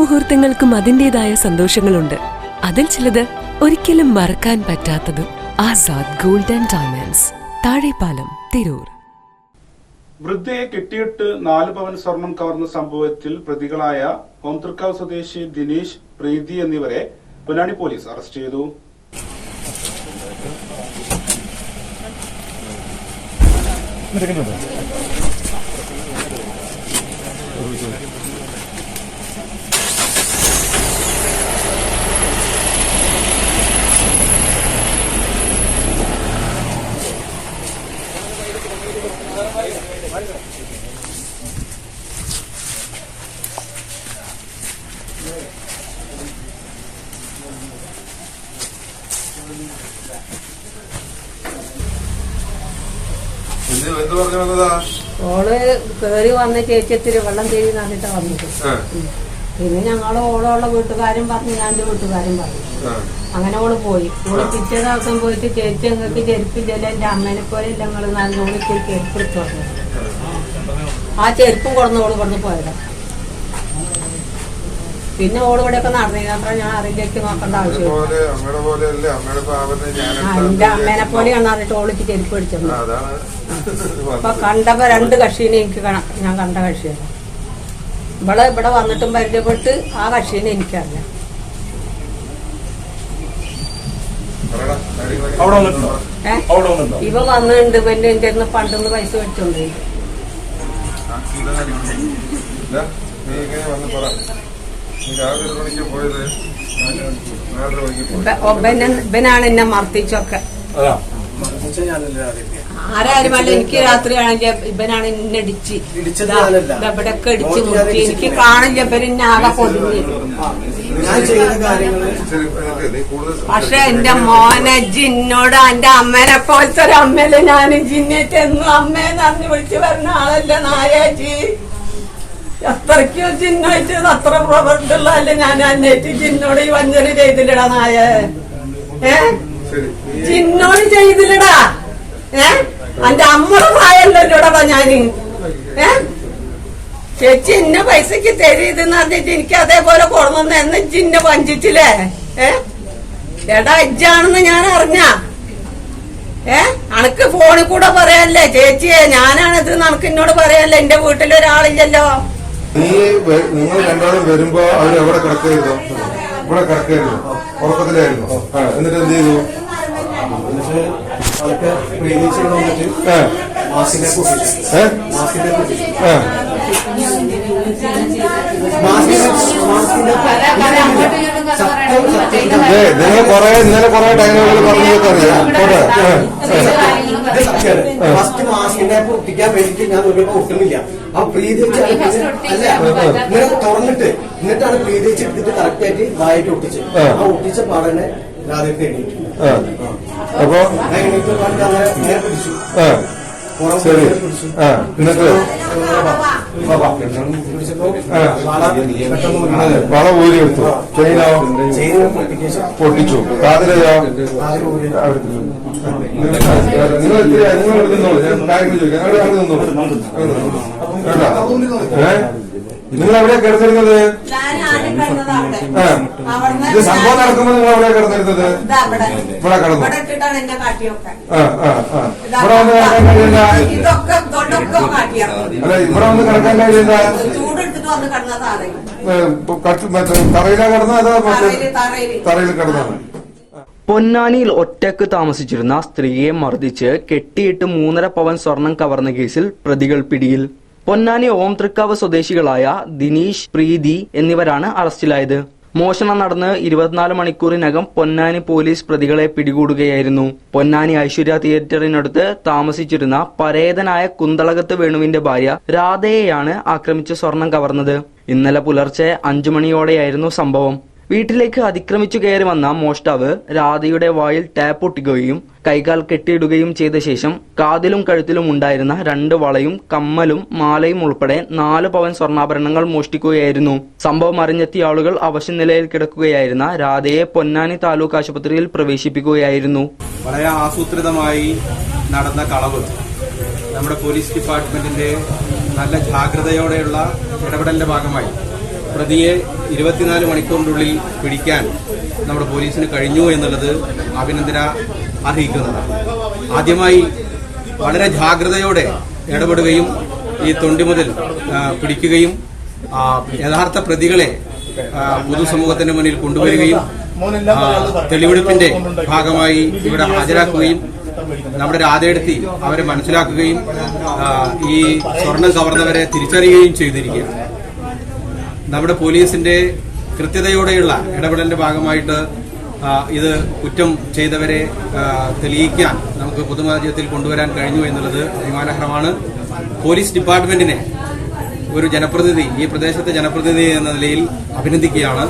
മുഹൂർത്തങ്ങൾക്കും അതിന്റെതായ സന്തോഷങ്ങളുണ്ട്. അതിൽ ചിലത് ഒരിക്കലും മറക്കാൻ പറ്റാത്തതും ആസാദ് ഗോൾഡൻ ഡയമണ്ട്സ് താഴെപ്പാലം തിരൂർ. വൃദ്ധയെ കെട്ടിയിട്ട് നാല് പവൻ സ്വർണം കവർന്ന സംഭവത്തിൽ പ്രതികളായ ഹോംതൃക്കാവ് സ്വദേശി ദിനേശ് പ്രീതി എന്നിവരെ പൊന്നാനി പോലീസ് അറസ്റ്റ് ചെയ്തു. ഓൾ കേറി വന്ന് ചേച്ചിത്തിരി വെള്ളം തേരി നടന്നിട്ട് വന്നത്. പിന്നെ ഞങ്ങൾ ഓളോളെ വീട്ടുകാരും പറഞ്ഞു ഞാൻ എന്റെ വീട്ടുകാരും പറഞ്ഞു. അങ്ങനെ ഓൾ പോയി. ഓൾ പിറ്റേ ദിവസം പോയിട്ട് ചേച്ചി ഞങ്ങൾക്ക് ചെരുപ്പില്ലല്ലോ എന്റെ അമ്മേനെ പോലെ ഞങ്ങൾ നല്ലോണം ചെരുപ്പ് എടുത്തു ആ ചെരുപ്പും കൊടുന്ന് ഓൾ കൊടുന്ന് പോയതാ. പിന്നെ ഓൾ കൂടെ ഒക്കെ അത്ര ഞാൻ അറിയിലേക്ക് നോക്കേണ്ട ആവശ്യമില്ല. അമ്മയുടെ പോലെ അല്ലേ അമ്മയുടെ പാവനെ ഞാൻ എന്റെ അമ്മേനെ പോലെയാണ് പറഞ്ഞിട്ട് ഓളിക്ക് ചെരുപ്പ് പിടിച്ചത് അപ്പൊ കണ്ടപ്പോ രണ്ട് കക്ഷീനെ എനിക്ക് കാണാം. ഞാൻ കണ്ട കക്ഷിയാണ് ഇവിടെ ഇവിടെ വന്നിട്ടും പരിചയപ്പെട്ട് ആ കക്ഷീനെ എനിക്കറിയാം. ഇവ വന്നിട്ടുണ്ട്. പിന്നെ എന്റെ അടുത്ത് പണ്ടൊന്ന് പൈസ വെച്ചോണ്ട് നീ ഇങ്ങനെ വന്ന് പറ. രാവിലെ മണിക്ക് പോയത്? നാലര മണിക്ക് പോയി. ഇവനാണ് എന്നെ മർദ്ദിച്ചൊക്കെ. അതാ. ആരാരും അല്ല എനിക്ക് രാത്രിയാണെങ്കിൽ ഇവനാണ് എന്നെ ഇടിച്ച്. ഇടിച്ചത് ഞാനല്ല. ഇവിടെയൊക്കെ ഇടിച്ച് മുറിച്ച് എനിക്ക് കാണില്ല ഇവരെന്നെ ആകെ പൊതിഞ്ഞ്. ഞാൻ ചെയ്ത കാര്യങ്ങൾ ശരി, എന്നിട്ട് നീ കൂടുതൽ പക്ഷെ എന്റെ മോനെ ജിന്നോട് എന്റെ അമ്മേനെ പോലത്തെ ഒരു അമ്മയിൽ ഞാൻ ജിന്നേറ്റ് എന്നും അമ്മേന്ന് അറിഞ്ഞ് വിളിച്ചു പറഞ്ഞ ആളല്ല നായാജി. എത്രയ്ക്കോ ജിന്നായിട്ട് അത്ര പ്രവർത്തിള്ളതല്ല ഞാൻ അന്നേറ്റ് ചിഹ്നോട് ഈ വഞ്ചന ചെയ്തില്ലടാ നായ. ഏ? ചിഹ്നോട് ചെയ്തില്ലടാ. ഏ? എന്റെ അമ്മയുടെ പ്രായമല്ലല്ലോടാ ഞാൻ ഏ? ചേച്ചി ഇന്ന പൈസക്ക് തരീതെന്ന് പറഞ്ഞിട്ട് എനിക്ക് അതേപോലെ കൊടുന്നു എന്ന് ജിന്നെ വഞ്ചിച്ചില്ലേ? ഏ? എടാ അജ്ജാണെന്ന് ഞാൻ അറിഞ്ഞ. ഏ? അനക്ക് ഫോണിൽ കൂടെ പറയാനല്ലേ ചേച്ചിയെ. ഞാനാണിത് നനക്ക് എന്നോട് പറയാനല്ലേ എന്റെ വീട്ടിൽ ഒരാളില്ലല്ലോ നീ നിങ്ങൾ രണ്ടാളും വരുമ്പോ അവർ എവിടെ കിടക്കരുതോ ഇവിടെ കിടക്കരുത് ഉറക്കത്തിലായിരുന്നു. എന്നിട്ട് എന്ത് ചെയ്തു? നിങ്ങൾ കൊറേ ഇന്നലെ കൊറേ ടൈമുകൾ പറഞ്ഞു കേട്ടറിയാം ഇത്. സത്യമാണ് ഫസ്റ്റ് മാസിനെ പൊട്ടിക്കാൻ വേണ്ടിട്ട് ഞാൻ നോക്കിയപ്പോ ഒട്ടുമില്ല ആ പ്രീതി അല്ല? ഇങ്ങനെ തുറന്നിട്ട് എന്നിട്ടാണ് പ്രീതി വെച്ച് എടുത്തിട്ട് കറക്റ്റ് ആയിട്ട് ഇതായിട്ട് ഒട്ടിച്ച്. ആ. ആ ഒട്ടിച്ച പാടനെ രാധയ്ക്ക് എണീറ്റു. ആ. അപ്പൊ? എണീറ്റ് അങ്ങനെ പിടിച്ചു. ശരി. പിടിച്ചു. വള പെട്ടെന്ന് ഊരി. അതെ, വള ഊരി എടുത്തു ചെയിനോ പൊട്ടിച്ചു. കാതിലയോ നിങ്ങൾ ഇത്തിരി നിങ്ങൾ ഇവിടെ ഞാൻ കാര്യങ്ങൾ ചോദിക്കാം. ഞങ്ങൾ അവിടെ നിന്നോളൂ. കേട്ടോ? ഏ? നിങ്ങൾ എവിടെയാ കിടന്നിരുന്നത് ഇത് സംഭവം നടക്കുമ്പോൾ നിങ്ങൾ എവിടെയാ കിടന്നിരുന്നത് ഇവിടെ. കിടന്നു? ഇവിടെ വന്ന് കിടക്കാൻ കഴിയില്ല അല്ല ഇവിടെ വന്ന് കിടക്കാൻ കഴിയില്ല തറയിലാ കിടന്ന അതോ മറ്റേ തറയിൽ തറയിൽ. തറയിൽ കിടന്നാണ് പൊന്നാനിയിൽ ഒറ്റയ്ക്ക് താമസിച്ചിരുന്ന സ്ത്രീയെ മർദ്ദിച്ച് കെട്ടിയിട്ട് മൂന്നര പവൻ സ്വർണം കവർന്ന കേസിൽ പ്രതികൾ പിടിയിൽ. പൊന്നാനി ഓം തൃക്കാവ് സ്വദേശികളായ ദിനീഷ് പ്രീതി എന്നിവരാണ് അറസ്റ്റിലായത്. മോഷണം നടന്ന് ഇരുപത്തിനാല് മണിക്കൂറിനകം പൊന്നാനി പോലീസ് പ്രതികളെ പിടികൂടുകയായിരുന്നു. പൊന്നാനി ഐശ്വര്യ തിയേറ്ററിനടുത്ത് താമസിച്ചിരുന്ന പരേതനായ കുന്തളകത്ത് വേണുവിന്റെ ഭാര്യ രാധയെയാണ് ആക്രമിച്ച് സ്വർണം കവർന്നത്. ഇന്നലെ പുലർച്ചെ അഞ്ചു മണിയോടെയായിരുന്നു സംഭവം. വീട്ടിലേക്ക് അതിക്രമിച്ചു കയറി വന്ന മോഷ്ടാവ് രാധയുടെ വായിൽ ടാപ്പ് ഒട്ടിക്കുകയും കൈകാൽ കെട്ടിയിടുകയും ചെയ്ത ശേഷം കാതിലും കഴുത്തിലും ഉണ്ടായിരുന്ന രണ്ട് വളയും കമ്മലും മാലയും ഉൾപ്പെടെ നാല് പവൻ സ്വർണാഭരണങ്ങൾ മോഷ്ടിക്കുകയായിരുന്നു. സംഭവം അറിഞ്ഞെത്തിയ ആളുകൾ അവശനിലയിൽ കിടക്കുകയായിരുന്ന രാധയെ പൊന്നാനി താലൂക്ക് ആശുപത്രിയിൽ പ്രവേശിപ്പിക്കുകയായിരുന്നു. വളരെ ആസൂത്രിതമായി നടന്ന കളവ്. നമ്മുടെ പോലീസ് ഡിപ്പാർട്ട്മെന്റിന്റെ നല്ല ജാഗ്രതയോടെയുള്ള ഇടപെടലിന്റെ ഭാഗമായി പ്രതിയെ ഇരുപത്തിനാല് മണിക്കൂറിനുള്ളിൽ പിടിക്കാൻ നമ്മുടെ പോലീസിന് കഴിഞ്ഞു എന്നുള്ളത് അഭിനന്ദന അർഹിക്കുന്നതാണ് ആദ്യമായി വളരെ ജാഗ്രതയോടെ ഇടപെടുകയും ഈ തൊണ്ടി മുതൽ പിടിക്കുകയും യഥാർത്ഥ പ്രതികളെ പൊതുസമൂഹത്തിന്റെ മുന്നിൽ കൊണ്ടുവരികയും തെളിവെടുപ്പിന്റെ ഭാഗമായി ഇവിടെ ഹാജരാക്കുകയും നമ്മുടെ രാധയെടുത്തി അവരെ മനസ്സിലാക്കുകയും ഈ സ്വർണം കവർന്നവരെ തിരിച്ചറിയുകയും ചെയ്തിരിക്കുകയാണ്. നമ്മുടെ പോലീസിന്റെ കൃത്യതയോടെയുള്ള ഇടപെടലിന്റെ ഭാഗമായിട്ട് ഇത് കുറ്റം ചെയ്തവരെ തെളിയിക്കാൻ നമുക്ക് പൊതുമാധ്യമത്തിൽ കൊണ്ടുവരാൻ കഴിഞ്ഞു എന്നുള്ളത് അഭിമാനകരമാണ്. പോലീസ് ഡിപ്പാർട്ട്മെന്റിനെ ഒരു ജനപ്രതിനിധി ഈ പ്രദേശത്തെ ജനപ്രതിനിധി എന്ന നിലയിൽ അഭിനന്ദിക്കുകയാണ്.